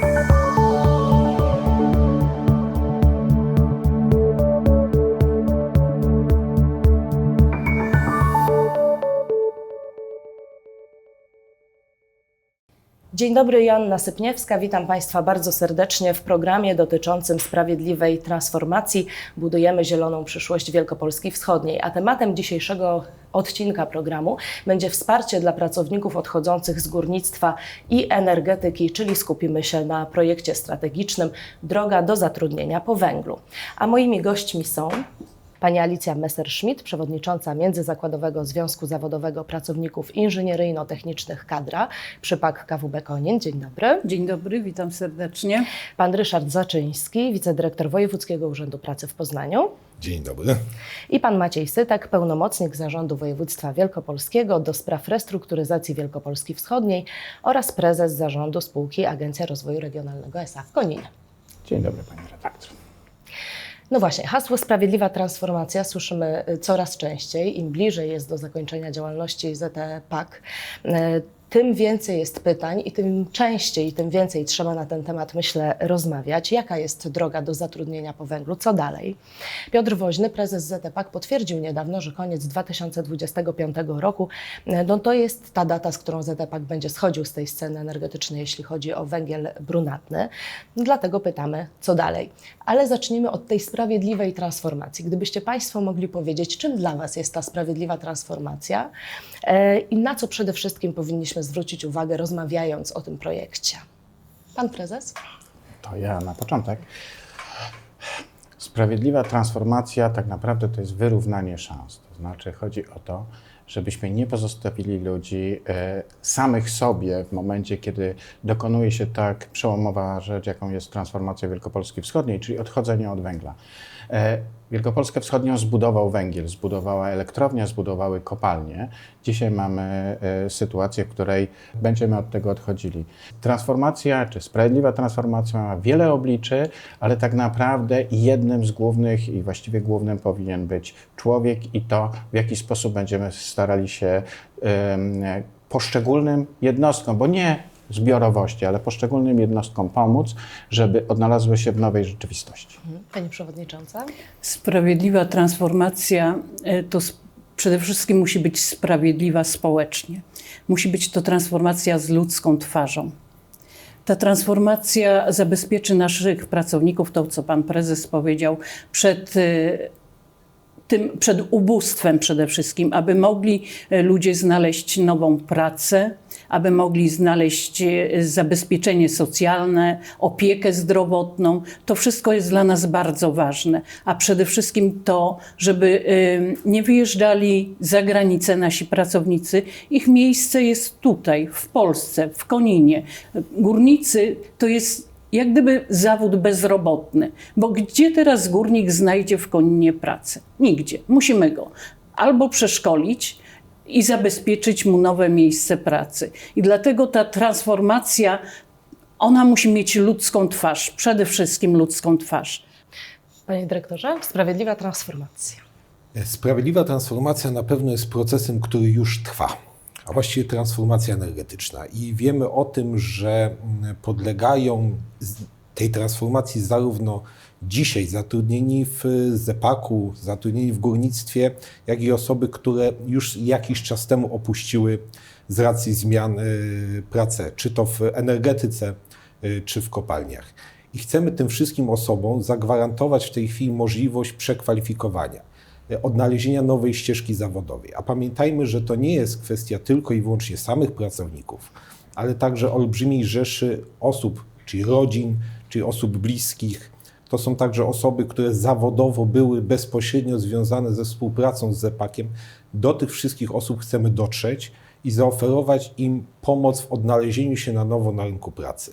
Bye. Dzień dobry, Joanna Sypniewska. Witam Państwa bardzo serdecznie w programie dotyczącym sprawiedliwej transformacji. Budujemy zieloną przyszłość Wielkopolski Wschodniej. A tematem dzisiejszego odcinka programu będzie wsparcie dla pracowników odchodzących z górnictwa i energetyki, czyli skupimy się na projekcie strategicznym Droga do zatrudnienia po węglu. A moimi gośćmi są Pani Alicja Messerschmidt, przewodnicząca Międzyzakładowego Związku Zawodowego Pracowników Inżynieryjno-Technicznych Kadra, przypak KWB Konin. Dzień dobry. Dzień dobry, witam serdecznie. Pan Ryszard Zaczyński, wicedyrektor Wojewódzkiego Urzędu Pracy w Poznaniu. Dzień dobry. I pan Maciej Sytek, pełnomocnik Zarządu Województwa Wielkopolskiego do spraw restrukturyzacji Wielkopolski Wschodniej oraz prezes Zarządu Spółki Agencja Rozwoju Regionalnego SA w Koninie. Dzień dobry, pani redaktor. No właśnie, hasło sprawiedliwa transformacja słyszymy y, coraz częściej. Im bliżej jest do zakończenia działalności ZTPAK, y, tym więcej jest pytań i tym częściej i tym więcej trzeba na ten temat, myślę, rozmawiać. Jaka jest droga do zatrudnienia po węglu? Co dalej? Piotr Woźny, prezes ZTPAK, potwierdził niedawno, że koniec 2025 roku no to jest ta data, z którą ZTPAK będzie schodził z tej sceny energetycznej, jeśli chodzi o węgiel brunatny. Dlatego pytamy, co dalej. Ale zacznijmy od tej sprawiedliwej transformacji. Gdybyście Państwo mogli powiedzieć, czym dla Was jest ta sprawiedliwa transformacja e, i na co przede wszystkim powinniśmy zwrócić uwagę, rozmawiając o tym projekcie. Pan prezes? To ja na początek. Sprawiedliwa transformacja tak naprawdę to jest wyrównanie szans. To znaczy chodzi o to, żebyśmy nie pozostawili ludzi e, samych sobie w momencie, kiedy dokonuje się tak przełomowa rzecz, jaką jest transformacja Wielkopolski Wschodniej, czyli odchodzenie od węgla. E, Wielkopolskę Wschodnią zbudował węgiel, zbudowała elektrownia, zbudowały kopalnie. Dzisiaj mamy e, sytuację, w której będziemy od tego odchodzili. Transformacja, czy sprawiedliwa transformacja ma wiele obliczy, ale tak naprawdę jednym z głównych i właściwie głównym powinien być człowiek i to, w jaki sposób będziemy starali się poszczególnym jednostkom, bo nie zbiorowości, ale poszczególnym jednostkom pomóc, żeby odnalazły się w nowej rzeczywistości. Mhm. Pani przewodnicząca? Sprawiedliwa transformacja e, to przede wszystkim musi być sprawiedliwa społecznie. Musi być to transformacja z ludzką twarzą. Ta transformacja zabezpieczy naszych pracowników, to co pan prezes powiedział, przed e, tym, przed ubóstwem przede wszystkim, aby mogli e, ludzie znaleźć nową pracę, aby mogli znaleźć e, zabezpieczenie socjalne, opiekę zdrowotną. To wszystko jest dla nas bardzo ważne, a przede wszystkim to, żeby e, nie wyjeżdżali za granicę nasi pracownicy. Ich miejsce jest tutaj, w Polsce, w Koninie. Górnicy to jest jak gdyby zawód bezrobotny, bo gdzie teraz górnik znajdzie w Koninie pracę? Nigdzie. Musimy go albo przeszkolić i zabezpieczyć mu nowe miejsce pracy. I dlatego ta transformacja, ona musi mieć ludzką twarz, przede wszystkim ludzką twarz. Panie dyrektorze, sprawiedliwa transformacja. Sprawiedliwa transformacja na pewno jest procesem, który już trwa, a właściwie transformacja energetyczna. I wiemy o tym, że mm, podlegają tej transformacji zarówno dzisiaj zatrudnieni w ZEPAK-u, zatrudnieni w górnictwie, jak i osoby, które już jakiś czas temu opuściły z racji zmian y, pracę, czy to w energetyce, y, czy w kopalniach. I chcemy tym wszystkim osobom zagwarantować w tej chwili możliwość przekwalifikowania odnalezienia nowej ścieżki zawodowej. A pamiętajmy, że to nie jest kwestia tylko i wyłącznie samych pracowników, ale także olbrzymiej rzeszy osób, czyli rodzin, czyli osób bliskich. To są także osoby, które zawodowo były bezpośrednio związane ze współpracą z ZEPAK-iem. Do tych wszystkich osób chcemy dotrzeć i zaoferować im pomoc w odnalezieniu się na nowo na rynku pracy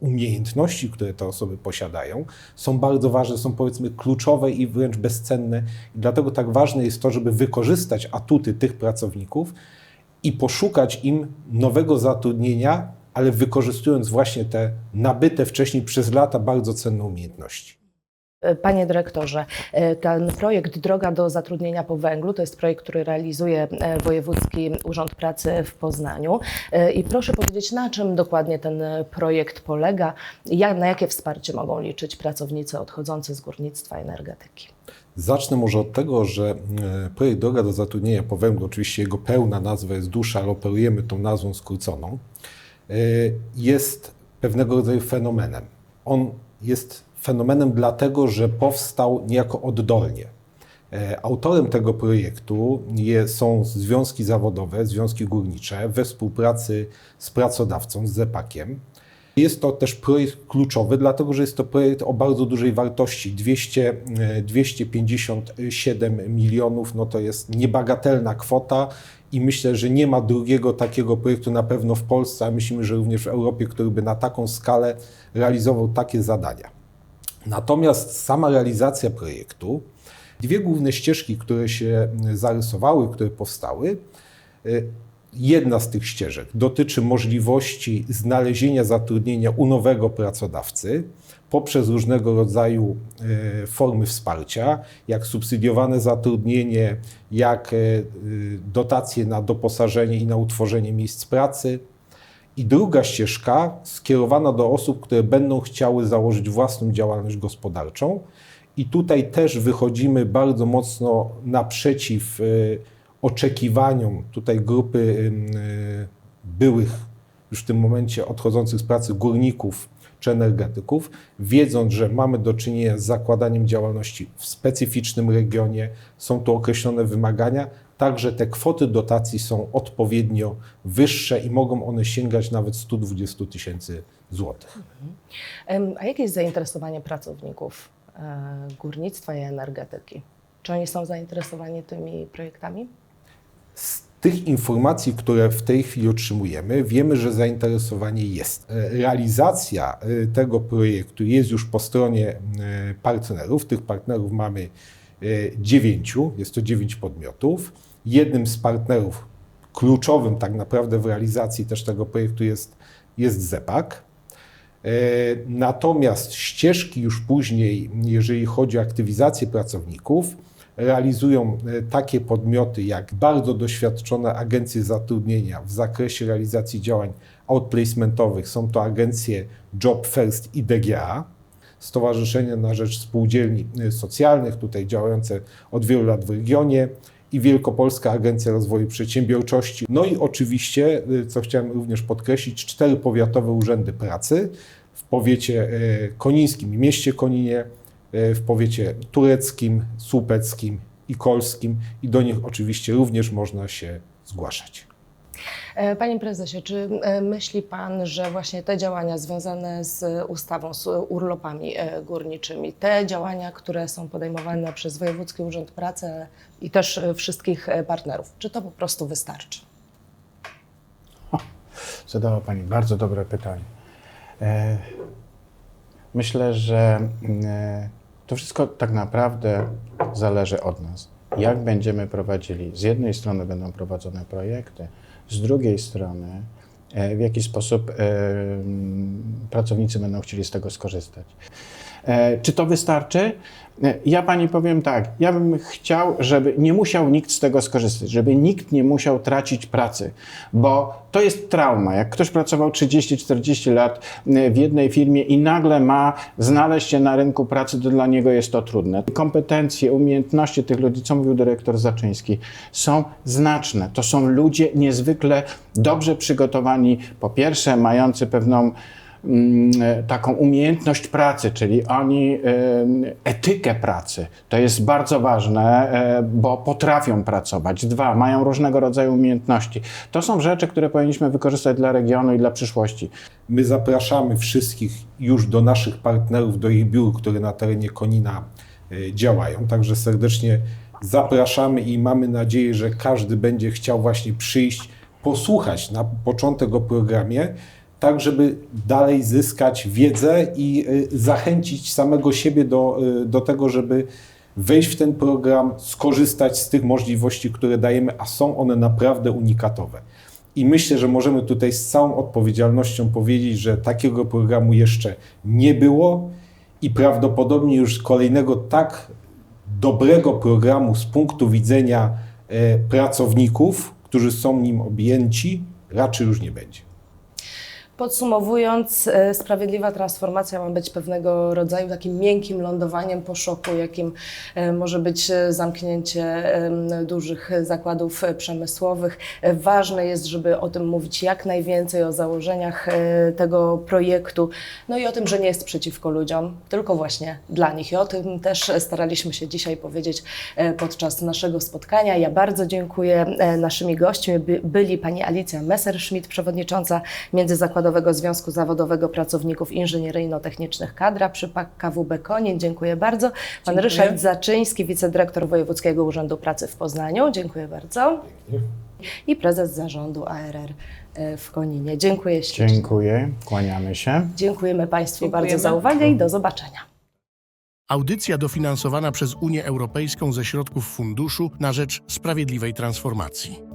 umiejętności, które te osoby posiadają, są bardzo ważne, są powiedzmy kluczowe i wręcz bezcenne. I dlatego tak ważne jest to, żeby wykorzystać atuty tych pracowników i poszukać im nowego zatrudnienia, ale wykorzystując właśnie te nabyte wcześniej przez lata bardzo cenne umiejętności. Panie dyrektorze, e, ten projekt Droga do zatrudnienia po węglu to jest projekt, który realizuje e, Wojewódzki Urząd Pracy w Poznaniu. E, I proszę powiedzieć, na czym dokładnie ten projekt polega, jak, na jakie wsparcie mogą liczyć pracownicy odchodzący z górnictwa energetyki? Zacznę może od tego, że projekt Droga do zatrudnienia po węglu, oczywiście jego pełna nazwa jest dłuższa, ale operujemy tą nazwą skróconą, jest pewnego rodzaju fenomenem. On jest fenomenem dlatego, że powstał niejako oddolnie. E, Autorem tego projektu je, są związki zawodowe, związki górnicze we współpracy z pracodawcą, z ZEPAK-iem. Jest to też projekt kluczowy, dlatego że jest to projekt o bardzo dużej wartości. 200, e, 257 milionów no to jest niebagatelna kwota i myślę, że nie ma drugiego takiego projektu na pewno w Polsce, a myślimy, że również w Europie, który by na taką skalę realizował takie zadania. Natomiast sama realizacja projektu, dwie główne ścieżki, które się zarysowały, które powstały, y, Jedna z tych ścieżek dotyczy możliwości znalezienia zatrudnienia u nowego pracodawcy poprzez różnego rodzaju e, formy wsparcia, jak subsydiowane zatrudnienie, jak y, dotacje na doposażenie i na utworzenie miejsc pracy. I druga ścieżka skierowana do osób, które będą chciały założyć własną działalność gospodarczą. I tutaj też wychodzimy bardzo mocno naprzeciw y, oczekiwaniom tutaj grupy y, byłych już w tym momencie odchodzących z pracy górników czy energetyków, wiedząc, że mamy do czynienia z zakładaniem działalności w specyficznym regionie, są tu określone wymagania, także te kwoty dotacji są odpowiednio wyższe i mogą one sięgać nawet 120 tysięcy złotych. A jakie jest zainteresowanie pracowników e, górnictwa i energetyki? Czy oni są zainteresowani tymi projektami? Tych informacji, które w tej chwili otrzymujemy, wiemy, że zainteresowanie jest. E, Realizacja e, tego projektu jest już po stronie e, partnerów. Tych partnerów mamy dziewięciu, jest to dziewięć podmiotów. Jednym z partnerów kluczowym tak naprawdę w realizacji też tego projektu jest, jest ZEPAK. Natomiast ścieżki już później, jeżeli chodzi o aktywizację pracowników, realizują e, takie podmioty jak bardzo doświadczone agencje zatrudnienia w zakresie realizacji działań outplacementowych. Są to agencje Job First i DGA, Stowarzyszenia na Rzecz Spółdzielni e, Socjalnych, tutaj działające od wielu lat w regionie i Wielkopolska Agencja Rozwoju Przedsiębiorczości. No i oczywiście, e, co chciałem również podkreślić, cztery powiatowe urzędy pracy w powiecie konińskim i mieście Koninie, w powiecie tureckim, słupeckim i kolskim i do nich oczywiście również można się zgłaszać. E, Panie prezesie, czy e, myśli pan, że właśnie te działania związane z ustawą, z urlopami e, górniczymi, te działania, które są podejmowane przez Wojewódzki Urząd Pracy i też e, wszystkich e, partnerów, czy to po prostu wystarczy? Zadała Pani bardzo dobre pytanie. E, Myślę, że mm, e, to wszystko tak naprawdę zależy od nas. Jak będziemy prowadzili? Z jednej strony będą prowadzone projekty, z drugiej strony e, w jaki sposób e, pracownicy będą chcieli z tego skorzystać. E, Czy to wystarczy? E, Ja pani powiem tak, ja bym chciał, żeby nie musiał nikt z tego skorzystać, żeby nikt nie musiał tracić pracy, bo to jest trauma. Jak ktoś pracował 30-40 lat e, w jednej firmie i nagle ma znaleźć się na rynku pracy, to dla niego jest to trudne. Kompetencje, umiejętności tych ludzi, co mówił dyrektor Zaczyński, są znaczne. To są ludzie niezwykle dobrze przygotowani, po pierwsze mający pewną taką umiejętność pracy, czyli oni e, etykę pracy. To jest bardzo ważne, e, bo potrafią pracować. Dwa, mają różnego rodzaju umiejętności. To są rzeczy, które powinniśmy wykorzystać dla regionu i dla przyszłości. My zapraszamy wszystkich już do naszych partnerów, do ich biur, które na terenie Konina e, działają. Także serdecznie zapraszamy i mamy nadzieję, że każdy będzie chciał właśnie przyjść, posłuchać na początek o programie, tak żeby dalej zyskać wiedzę i e, zachęcić samego siebie do, e, do tego, żeby wejść w ten program, skorzystać z tych możliwości, które dajemy, a są one naprawdę unikatowe. I myślę, że możemy tutaj z całą odpowiedzialnością powiedzieć, że takiego programu jeszcze nie było i prawdopodobnie już kolejnego tak dobrego programu z punktu widzenia e, pracowników, którzy są nim objęci, raczej już nie będzie. Podsumowując, e, sprawiedliwa transformacja ma być pewnego rodzaju takim miękkim lądowaniem po szoku, jakim e, może być e, zamknięcie dużych zakładów przemysłowych. Ważne jest, żeby o tym mówić jak najwięcej, o założeniach tego projektu, no i o tym, że nie jest przeciwko ludziom, tylko właśnie dla nich. I o tym też staraliśmy się dzisiaj powiedzieć podczas naszego spotkania. Ja bardzo dziękuję. Naszymi gośćmi by- byli pani Alicja Messerschmidt, przewodnicząca Międzyzakładowego Związku Zawodowego Pracowników Inżynieryjno-Technicznych Kadra przy PAK KWB Konin. Dziękuję bardzo. Pan Dziękuję. Ryszard Zaczyński, wicedyrektor Wojewódzkiego Urzędu Pracy w Poznaniu. Dziękuję bardzo. I prezes zarządu ARR e, w Koninie. Dziękuję ślicznie. Dziękuję, kłaniamy się. Dziękujemy Państwu Dziękujemy. bardzo za uwagę i do zobaczenia. Audycja dofinansowana przez Unię Europejską ze środków Funduszu na rzecz Sprawiedliwej Transformacji.